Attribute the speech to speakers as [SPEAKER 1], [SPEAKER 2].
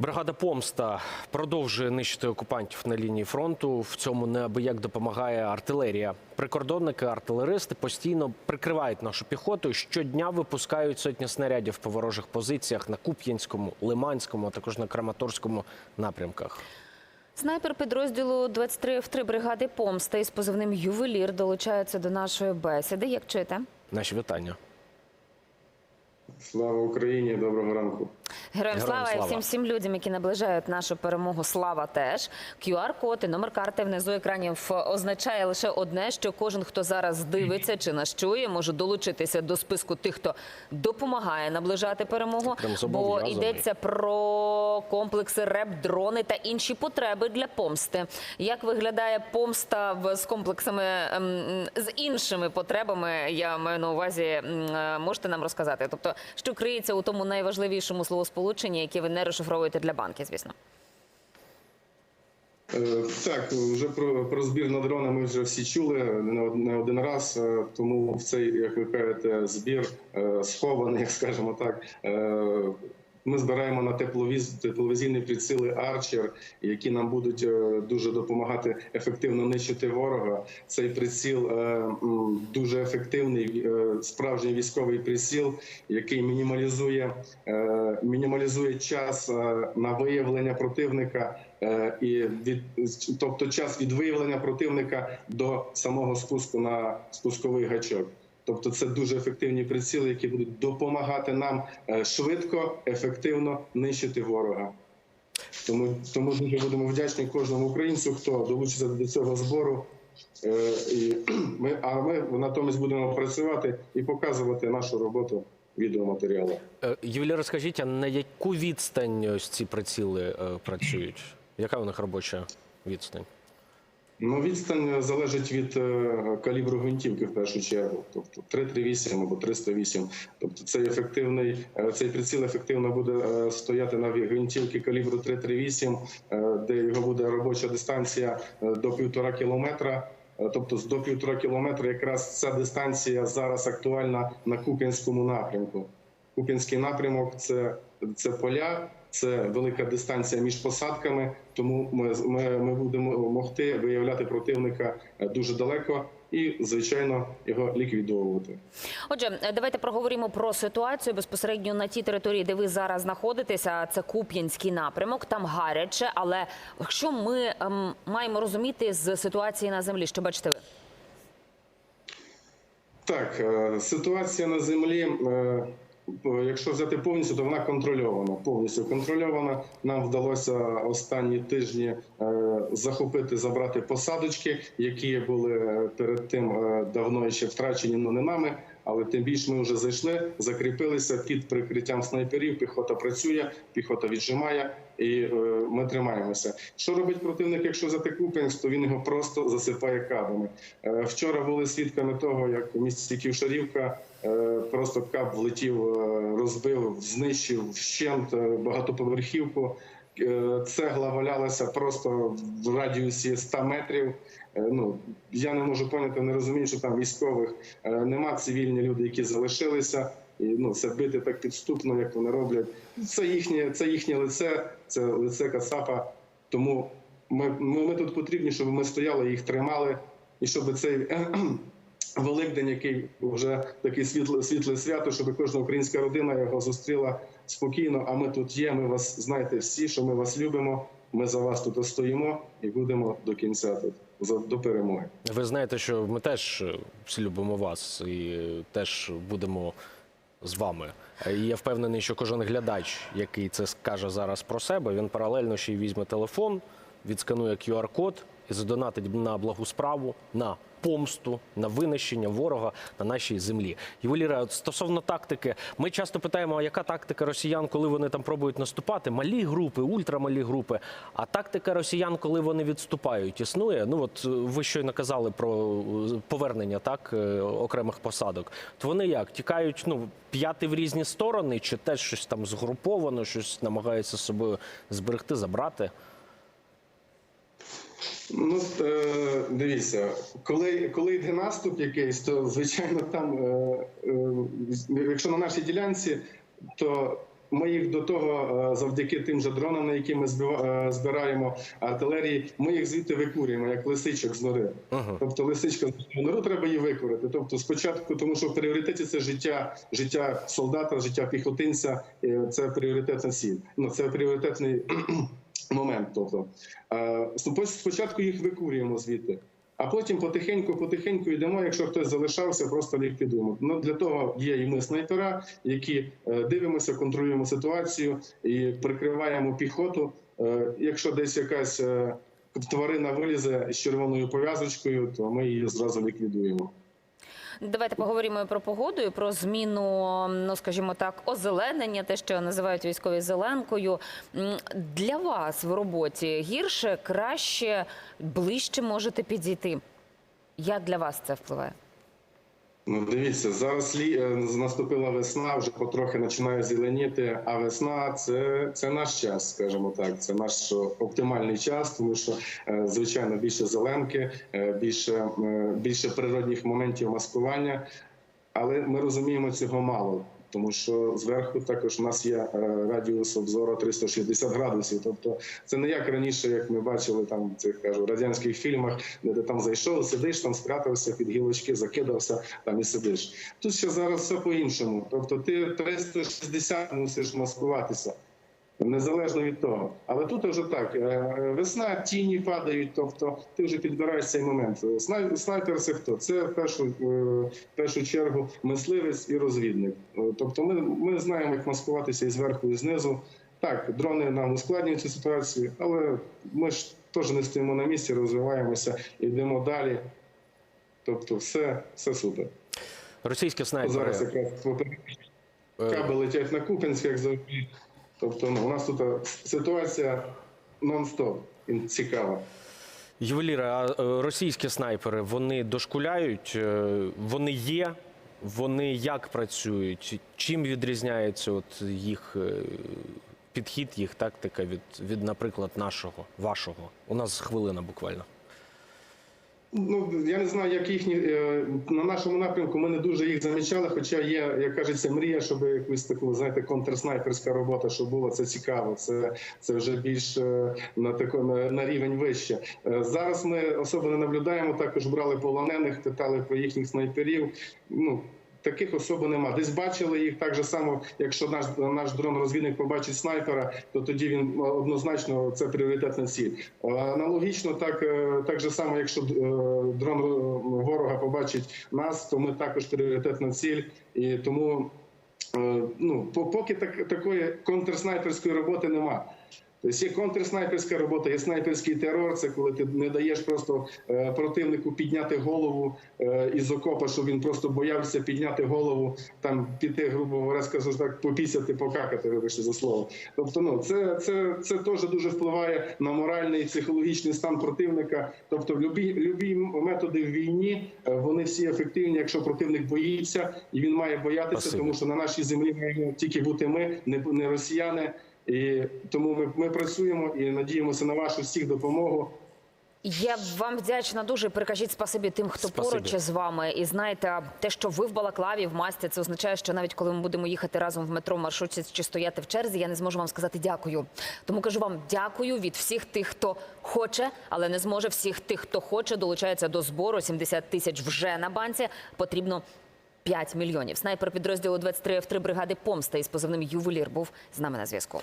[SPEAKER 1] Бригада Помста продовжує нищити окупантів на лінії фронту. В цьому неабияк допомагає артилерія. Прикордонники, артилеристи постійно прикривають нашу піхоту. Щодня випускають сотні снарядів по ворожих позиціях на Куп'янському, Лиманському, а також на Краматорському напрямках.
[SPEAKER 2] Снайпер підрозділу 23 F3 бригади Помста із позивним Ювелір долучається до нашої бесіди. Як чуєте?
[SPEAKER 1] Наші вітання.
[SPEAKER 3] Слава Україні! Доброго ранку.
[SPEAKER 2] Героям
[SPEAKER 1] Героям
[SPEAKER 2] слава і всім всім людям, які наближають нашу перемогу. Слава теж. QR-код і номер карти внизу екранів означає лише одне, що кожен, хто зараз дивиться чи нас чує, може долучитися до списку тих, хто допомагає наближати перемогу. Бо йдеться про комплекси РЕП, дрони та інші потреби для помсти. Як виглядає помста в- з комплексами ем, з іншими потребами? Я маю на увазі, е, можете нам розказати? Тобто, що криється у тому найважливішому словосполученні, яке ви не розшифровуєте для банки, звісно.
[SPEAKER 3] Е, Так, вже про, про збір на дрони ми вже всі чули не один раз. е, Тому в цей, як ви кажете, збір е, схований, як скажемо так. Ми збираємо на тепловіз, тепловізійні приціли Арчер, які нам будуть е, дуже допомагати ефективно нищити ворога. Цей приціл е, дуже ефективний, е, справжній військовий приціл, який мінімалізує, мінімалізує час на виявлення противника. І від тобто час від виявлення противника до самого спуску на спусковий гачок. Тобто це дуже ефективні приціли, які будуть допомагати нам е, швидко, ефективно нищити ворога. Тому, тому дуже будемо вдячні кожному українцю, хто долучиться до цього збору. Е, І ми, а ми натомість будемо працювати і показувати нашу роботу відеоматеріалу.
[SPEAKER 1] Е, Юлія, розкажіть, а на яку відстань ці приціли працюють? Яка у них робоча відстань?
[SPEAKER 3] Ну, відстань залежить від е, калібру гвинтівки в першу чергу, тобто 338 або 308. Тобто цей ефективний е, цей приціл ефективно буде е, стояти на гвинтівці калібру 338, е, де його буде робоча дистанція е, до півтора кілометра. Е, Тобто до півтора кілометра якраз ця дистанція зараз актуальна на Куп'янському напрямку. Куп'янський напрямок це, це поля, це велика дистанція між посадками. Тому ми, ми, ми будемо могти виявляти противника е, дуже далеко і, звичайно, його ліквідовувати.
[SPEAKER 2] Отже, е, давайте проговоримо про ситуацію безпосередньо на тій території, де ви зараз знаходитеся. Це Куп'янський напрямок, там гаряче. Але що ми ем, маємо розуміти з ситуації на землі? Що бачите ви?
[SPEAKER 3] Так, е, ситуація на землі. Якщо взяти повністю, то вона контрольована. Повністю контрольована. Нам вдалося останні тижні е, захопити, забрати посадочки, які були е, перед тим е, давно ще втрачені, ну не нами. Але тим більше ми вже зайшли, закріпилися під прикриттям снайперів. Піхота працює, піхота віджимає, і е, ми тримаємося. Що робить противник, якщо взяти Куп'янськ, то він його просто засипає кабами. Е, вчора були свідками того, як у місті Ківшарівка е, просто кап влетів, розбив, знищив вщент багатоповерхівку. Е, Цегла валялася просто в радіусі 100 метрів. Е, Ну я не можу поняти, не розумію, що там військових е, нема цивільні люди, які залишилися. І ну це бити так підступно, як вони роблять. Це їхнє, це їхнє лице, це лице Кацапа. Тому ми, ми тут потрібні, щоб ми стояли, їх тримали, і щоб цей Великдень, який вже такий світле, світле свято, щоб кожна українська родина його зустріла спокійно. А ми тут є. Ми вас знаєте всі, що ми вас любимо. Ми за вас тут стоїмо і будемо до кінця тут до перемоги.
[SPEAKER 1] Ви знаєте, що ми теж е, всі любимо вас і е, теж будемо з вами. Е, І я впевнений, що кожен глядач, який це скаже зараз про себе, він паралельно ще й візьме телефон, відсканує QR-код і задонатить на благу справу, на помсту, на винищення ворога на нашій землі. Ювеліра, стосовно тактики, ми часто питаємо, яка тактика росіян, коли вони там пробують наступати? Малі групи, ультрамалі групи. А тактика росіян, коли вони відступають, існує. Ну от е, ви щойно казали про е, повернення так е, окремих посадок. То вони як тікають, ну п'яти в різні сторони, чи теж щось там згруповано, щось намагаються з собою зберегти, забрати.
[SPEAKER 3] Ну е, дивіться, коли, коли йде наступ якийсь, то звичайно там, е, е, якщо на нашій ділянці, то Ми їх до того, завдяки тим же дронам, на які ми збираємо артилерії, ми їх звідти викурюємо, як лисичок з нори. Тобто лисичка з нору треба її викурити. Тобто, спочатку, тому що в пріоритеті це життя, життя солдата, життя піхотинця. Це пріоритетна ціль. Ну це пріоритетний момент. Тобто спочатку їх викурюємо звідти. А потім потихеньку, потихеньку йдемо. Якщо хтось залишався, просто ліквідуємо. Ну для того є і ми снайпера, які е, дивимося, контролюємо ситуацію і прикриваємо піхоту. Е, Якщо десь якась е, тварина вилізе з червоною пов'язочкою, то ми її зразу ліквідуємо.
[SPEAKER 2] Давайте поговоримо про погоду, і про зміну, ну скажімо так, озеленення, те, що називають військові зеленкою. Для вас в роботі гірше, краще, ближче можете підійти. Як для вас це впливає?
[SPEAKER 3] Ну, дивіться, зараз лі... е, наступила весна, вже потрохи починає зеленіти. А весна це, це наш час, скажімо так. Це наш оптимальний час, тому що е, звичайно більше зеленки, е, більше, е, більше природних моментів маскування. Але ми розуміємо цього мало, тому що зверху також у нас є е, радіус обзору 360 градусів. Тобто це не як раніше, як ми бачили там цих кажу радянських фільмах, де ти там зайшов, сидиш, там спрятався під гілочки, закидався там і сидиш. Тут ще зараз все по-іншому. Тобто ти 360 мусиш маскуватися. Незалежно від того, але тут вже так е, весна, тіні падають, тобто ти вже підбираєш цей момент. Снай- Снайпер це хто? Це в першу, е, в першу чергу мисливець і розвідник. Е, Тобто, ми, ми знаємо, як маскуватися і зверху, і знизу. Так, дрони нам ускладнюють цю ситуацію, але ми ж теж не стоїмо на місці, розвиваємося, йдемо далі. Тобто, все, все супер.
[SPEAKER 1] Російські снайпери.
[SPEAKER 3] Зараз якраз каби летять на Купенськ, як завжди. Тобто ну, у нас тут е, ситуація нон-стоп цікава.
[SPEAKER 1] Ювеліри, а е, російські снайпери вони дошкуляють, е, вони є, вони як працюють? Чим відрізняється от їх підхід, їх тактика від, від, наприклад, нашого, вашого? У нас хвилина буквально.
[SPEAKER 3] Ну я не знаю, як їхні е, на нашому напрямку. Ми не дуже їх замічали. Хоча є, як кажеться, мрія, щоб якусь таку знаєте, контрснайперська робота, щоб було це цікаво. Це це вже більш е, на тако на, на рівень вище. Е, Зараз ми особливо не наблюдаємо. Також брали полонених, питали про їхніх снайперів. Ну Таких особо нема. Десь бачили їх так же само. Якщо наш наш дрон-розвідник побачить снайпера, то тоді він однозначно це пріоритетна ціль. Е, Аналогічно, так е, так же само, якщо е, дрон е, ворога побачить нас, то ми також пріоритетна ціль, і тому е, ну поки так такої контрснайперської роботи нема. Тобто є контрснайперська робота, є снайперський терор. Це коли ти не даєш просто е, противнику підняти голову е, із окопа, щоб він просто боявся підняти голову, там піти, грубо говоря, скажу так, попісяти, покакати, вибачте за слово. Тобто, ну це, це, це теж дуже впливає на моральний і психологічний стан противника. Тобто, любі, любі методи в війні е, вони всі ефективні, якщо противник боїться, і він має боятися,
[SPEAKER 1] Спасибо.
[SPEAKER 3] тому що на нашій землі маємо тільки бути ми, не, не росіяни. І тому ми, ми працюємо і надіємося на вашу всіх допомогу.
[SPEAKER 2] Я вам вдячна дуже. Перекажіть спасибі тим, хто
[SPEAKER 1] Спасибі.
[SPEAKER 2] поруч з вами. І знаєте, те, що ви в балаклаві, в масці, це означає, що навіть коли ми будемо їхати разом в метро, в маршрутці чи стояти в черзі, я не зможу вам сказати дякую. Тому кажу вам дякую від всіх тих, хто хоче, але не зможе. Всіх тих, хто хоче, долучається до збору. 70 тисяч вже на банці. Потрібно 5 мільйонів. Снайпер підрозділу 23 F3 бригади Помста із позивним ювелір був з нами на зв'язку.